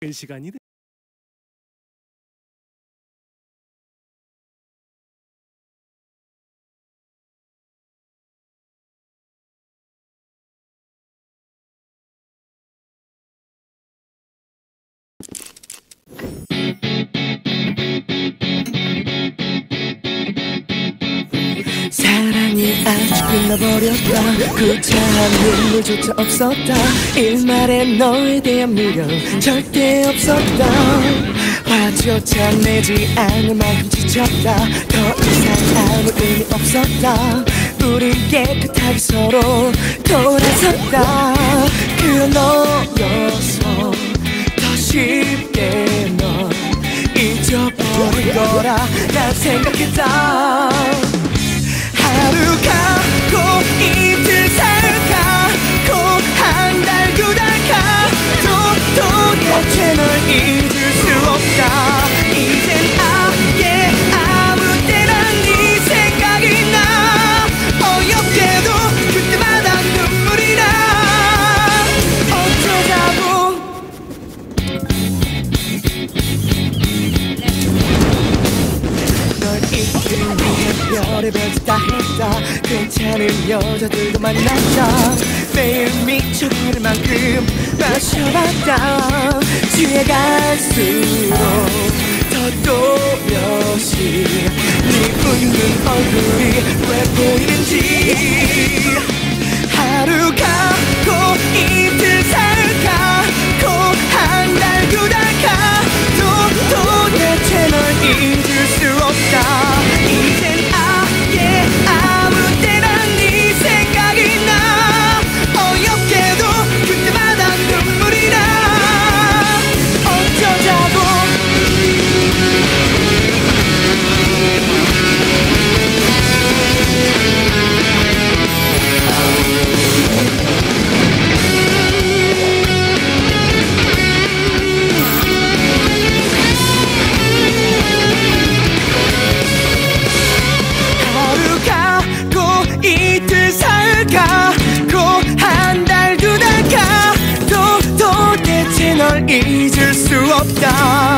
그 시간이 아직 끝나버렸다. 구차한 눈물조차 없었다. 일말에 너에 대한 미련 절대 없었다. 화조차 내지 않을 만큼 지쳤다. 더 이상 아무 의미 없었다. 우린 깨끗하게 서로 돌아섰다. 그런 너여서 더 쉽게 널 잊어버릴 거라 난 생각했다 별의별 짓다 했다. 괜찮은 여자들도 만났다. 매일 미쳐버릴 만큼 마셔봤다. 취해갈수록 더 또렷이 네 웃는 얼굴이 왜 보이는지 잊을